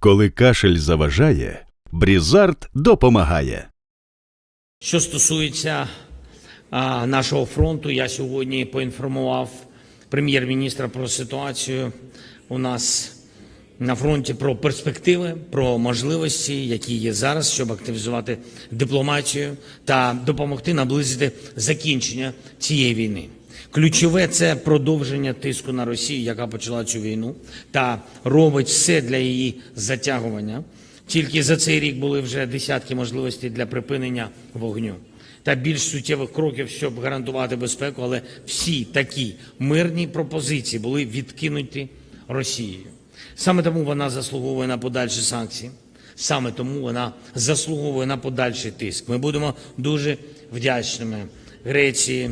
Коли кашель заважає, Брізард допомагає. Що стосується а, нашого фронту, я сьогодні поінформував прем'єр-міністра про ситуацію у нас на фронті, про перспективи, про можливості, які є зараз, щоб активізувати дипломатію та допомогти наблизити закінчення цієї війни. Ключове це продовження тиску на Росію, яка почала цю війну, та робить все для її затягування. Тільки за цей рік були вже десятки можливостей для припинення вогню та більш суттєвих кроків, щоб гарантувати безпеку, але всі такі мирні пропозиції були відкинуті Росією. Саме тому вона заслуговує на подальші санкції. Саме тому вона заслуговує на подальший тиск. Ми будемо дуже вдячними Греції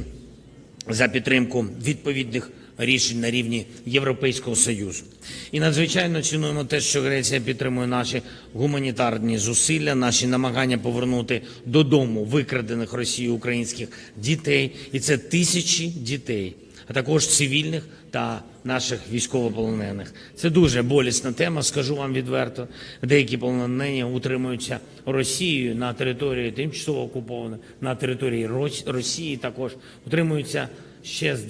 за підтримку відповідних рішень на рівні Європейського союзу. І надзвичайно цінуємо те, що Греція підтримує наші гуманітарні зусилля, наші намагання повернути додому викрадених Росією українських дітей, і це тисячі дітей, а також цивільних та наших військовополонених. Це дуже болісна тема. Скажу вам відверто. Деякі полонені утримуються Росією на території тимчасово окупованої, на території Рос- Росії також утримуються ще з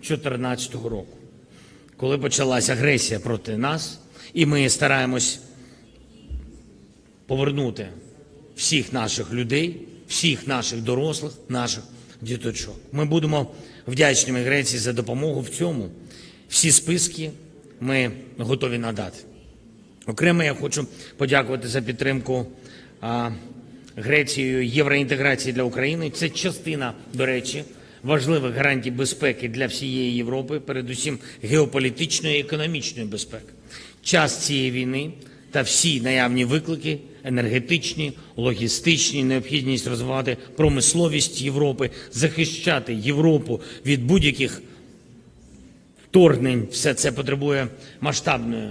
2014 року, коли почалася агресія проти нас, і ми стараємось повернути всіх наших людей, всіх наших дорослих, наших діточок. Ми будемо вдячними Греції за допомогу в цьому. Всі списки ми готові надати. Окремо я хочу подякувати за підтримку Грецією євроінтеграції для України. Це частина, до речі, важливих гарантій безпеки для всієї Європи, передусім геополітичної і економічної безпеки. Час цієї війни та всі наявні виклики енергетичні, логістичні, необхідність розвивати промисловість Європи, захищати Європу від будь-яких вторгнень, все це потребує масштабної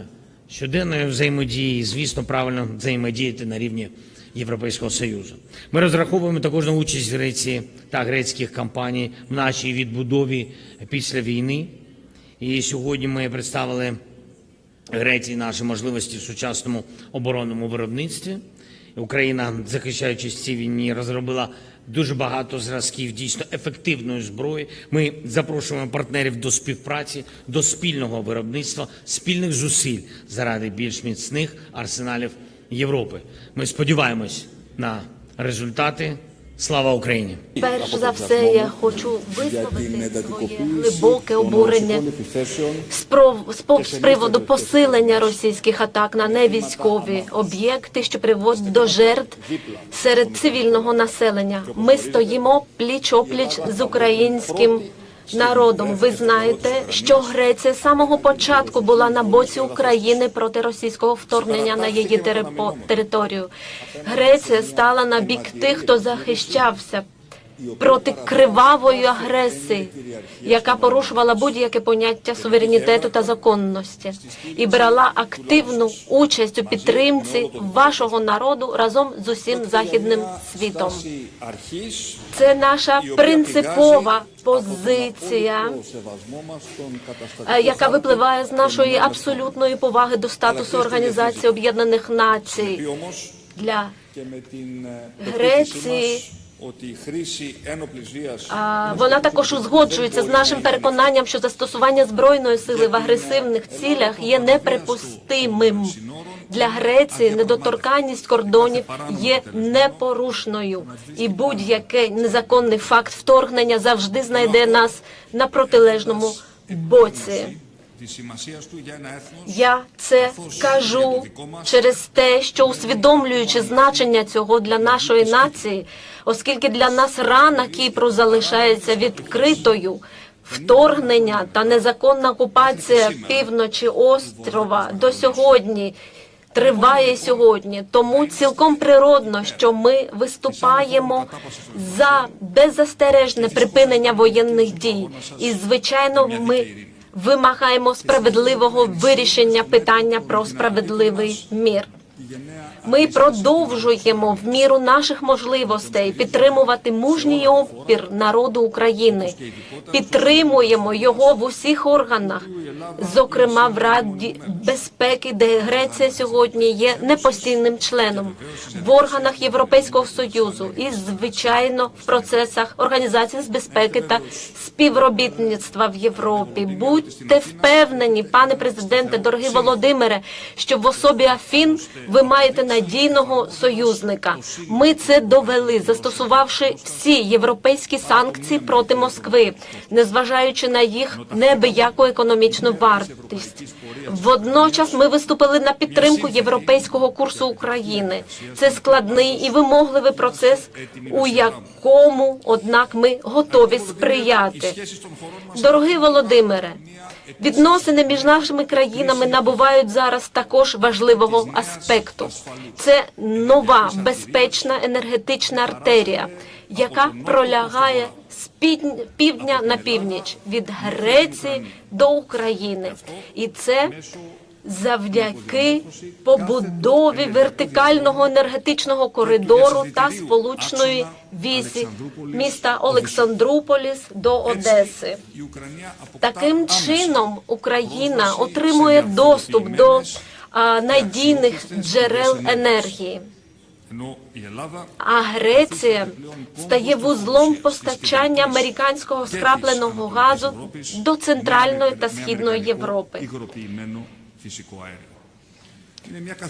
щоденної взаємодії, і, звісно, правильно взаємодіяти на рівні Європейського Союзу. Ми розраховуємо також на участь Греції та грецьких компаній в нашій відбудові після війни. І сьогодні ми представили Греції наші можливості в сучасному оборонному виробництві. Україна, захищаючись цій війні, розробила дуже багато зразків дійсно ефективної зброї. Ми запрошуємо партнерів до співпраці, до спільного виробництва, спільних зусиль заради більш міцних арсеналів Європи. Ми сподіваємось на результати. Слава Україні! Перш за все, я хочу висловити своє глибоке обурення з приводу посилення російських атак на невійськові об'єкти, що приводить до жертв серед цивільного населення. Ми стоїмо пліч опліч з українським народом. Ви знаєте, що Греція з самого початку була на боці України проти російського вторгнення на її територію. Греція стала на бік тих, хто захищався проти кривавої агресії, яка порушувала будь-яке поняття суверенітету та законності, і брала активну участь у підтримці вашого народу разом з усім західним світом. Це наша принципова позиція, е, яка випливає з нашої абсолютної поваги до статусу Організації Об'єднаних Націй для Греції. А, Вона також узгоджується з нашим переконанням, що застосування збройної сили в агресивних цілях є неприпустимим. Для Греції недоторканність кордонів є непорушною, і будь-який незаконний факт вторгнення завжди знайде нас на протилежному боці. Я це кажу через те, що усвідомлюючи значення цього для нашої нації, оскільки для нас рана Кіпру залишається відкритою. Вторгнення та незаконна окупація півночі острова до сьогодні триває сьогодні. Тому цілком природно, що ми виступаємо за беззастережне припинення воєнних дій. І звичайно, ми вимагаємо справедливого вирішення питання про справедливий мір. Ми продовжуємо в міру наших можливостей підтримувати мужній опір народу України. Підтримуємо його в усіх органах, зокрема в Раді безпеки, де Греція сьогодні є непостійним членом, в органах Європейського союзу і, звичайно, в процесах організації з безпеки та співробітництва в Європі. Будьте впевнені, пане президенте, дорогі Володимире, що в особі Афін ви маєте надійного союзника. Ми це довели, застосувавши всі європейські санкції проти Москви, незважаючи на їх небияку економічну вартість. Водночас ми виступили на підтримку європейського курсу України. Це складний і вимогливий процес, у якому, однак, ми готові сприяти. Дорогий Володимире, відносини між нашими країнами набувають зараз також важливого аспекту. Це нова безпечна енергетична артерія, яка пролягає з півдня на північ від Греції до України, і це завдяки побудові вертикального енергетичного коридору та сполучної вісі міста Олександрополіс до Одеси. Таким чином Україна отримує доступ до надійних джерел енергії. А Греція стає вузлом постачання американського скрапленого газу до центральної та східної Європи.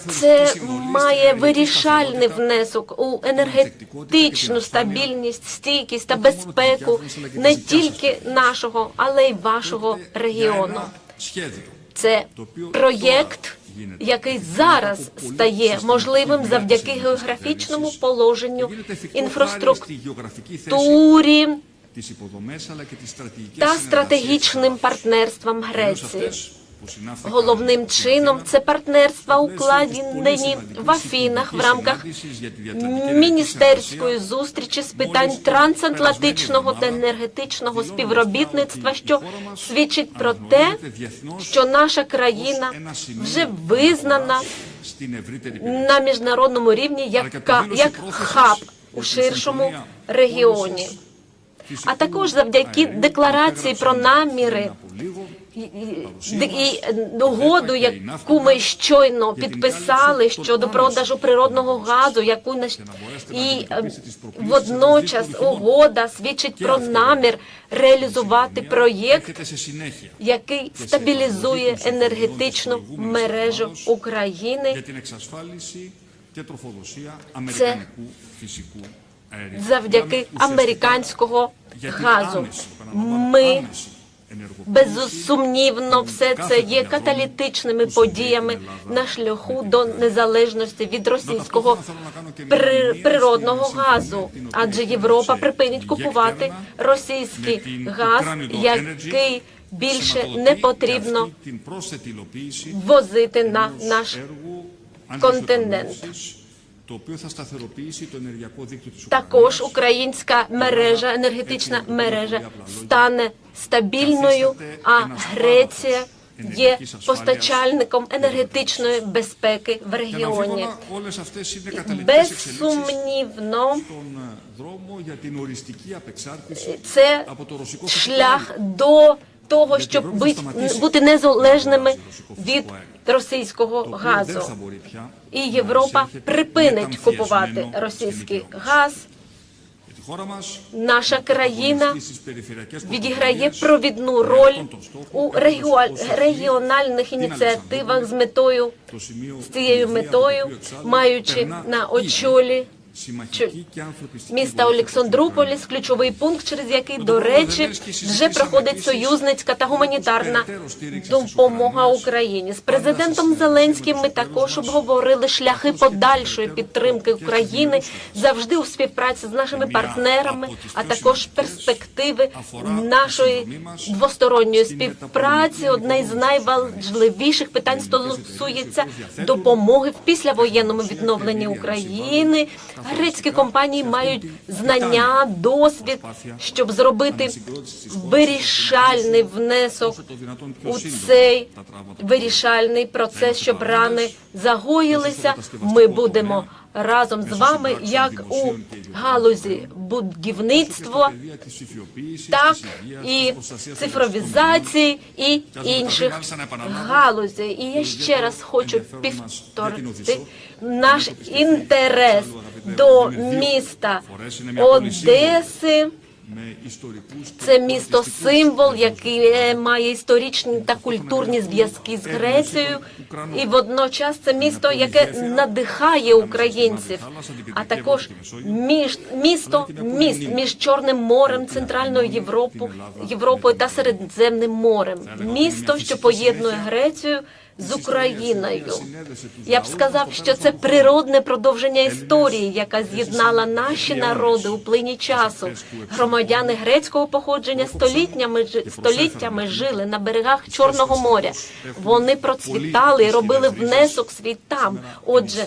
Це має вирішальний внесок у енергетичну стабільність, стійкість та безпеку не тільки нашого, але й вашого регіону. Це проєкт, який зараз стає можливим завдяки географічному положенню, інфраструктурі та стратегічним партнерствам Греції. Головним чином це партнерства укладені в Афінах в рамках міністерської зустрічі з питань трансатлантичного та енергетичного співробітництва, що свідчить про те, що наша країна вже визнана на міжнародному рівні як, як хаб у ширшому регіоні. А також завдяки декларації про наміри і, і, і яку ми щойно підписали щодо продажу природного газу, яку і е, водночас угода свідчить про намір реалізувати проєкт, який стабілізує енергетичну мережу України. Це завдяки американського газу. Ми Безсумнівно, все це є каталітичними подіями на шляху до незалежності від російського при- природного газу, адже Європа припинить купувати російський газ, який більше не потрібно возити на наш континент. Також українська мережа, енергетична мережа стане стабільною, а Греція є постачальником енергетичної безпеки в регіоні. Безсумнівно, це шлях до того, щоб бути- незалежними від російського газу. І Європа припинить купувати російський газ. Наша країна відіграє провідну роль у регіо- регіональних ініціативах з метою з цією метою, маючи на очолі міста Олександрополіс, ключовий пункт, через який, до речі, вже проходить союзницька та гуманітарна допомога Україні. З президентом Зеленським ми також обговорили шляхи подальшої підтримки України завжди у співпраці з нашими партнерами, а також перспективи нашої двосторонньої співпраці. Одне з найважливіших питань стосується допомоги в післявоєнному відновленні України. Грецькі компанії мають знання, досвід, щоб зробити вирішальний внесок у цей вирішальний процес, щоб рани загоїлися. Ми будемо разом з вами, як у галузі будівництва, так і цифровізації і інших галузей. І я ще раз хочу повторити наш інтерес до міста Одеси. Це місто символ, яке має історичні та культурні зв'язки з Грецією, і водночас це місто, яке надихає українців, а також між місто міст між Чорним морем, Центральною Європою, Європою та Середземним морем. Місто, що поєднує Грецію з Україною. Я б сказав, що це природне продовження історії, яка з'єднала наші народи у плині часу. Громадяни грецького походження століттями століттями жили на берегах Чорного моря. Вони процвітали і робили внесок свій там. Отже,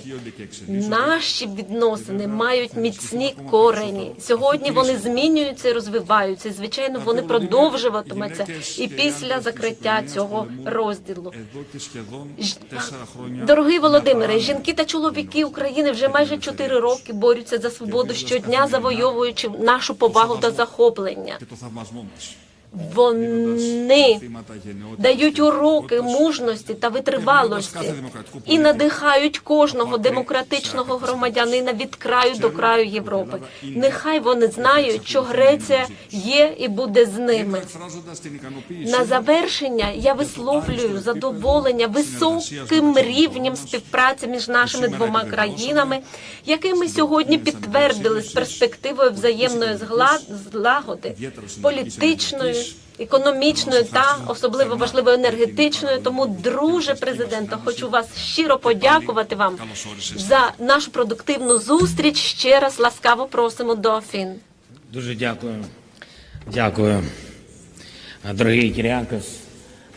наші відносини мають міцні корені. Сьогодні вони змінюються і розвиваються. І, звичайно, вони продовжуватимуться і після закриття цього розділу. Дорогий Володимире, жінки та чоловіки України вже майже чотири роки борються за свободу щодня, завойовуючи нашу повагу та захоплення. Вони дають уроки мужності та витривалості і надихають кожного демократичного громадянина від краю до краю Європи. Нехай вони знають, що Греція є і буде з ними. На завершення я висловлюю задоволення високим рівнем співпраці між нашими двома країнами, який ми сьогодні підтвердили з перспективою взаємної злагоди, політичної. Економічною та особливо важливою енергетичною. Тому, друже президента, хочу вас щиро подякувати вам за нашу продуктивну зустріч. Ще раз ласкаво просимо до Афін. Дуже дякую. Дякую. Дорогий Кіріакос,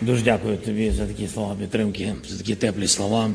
дуже дякую тобі за такі слова підтримки, за такі теплі слова.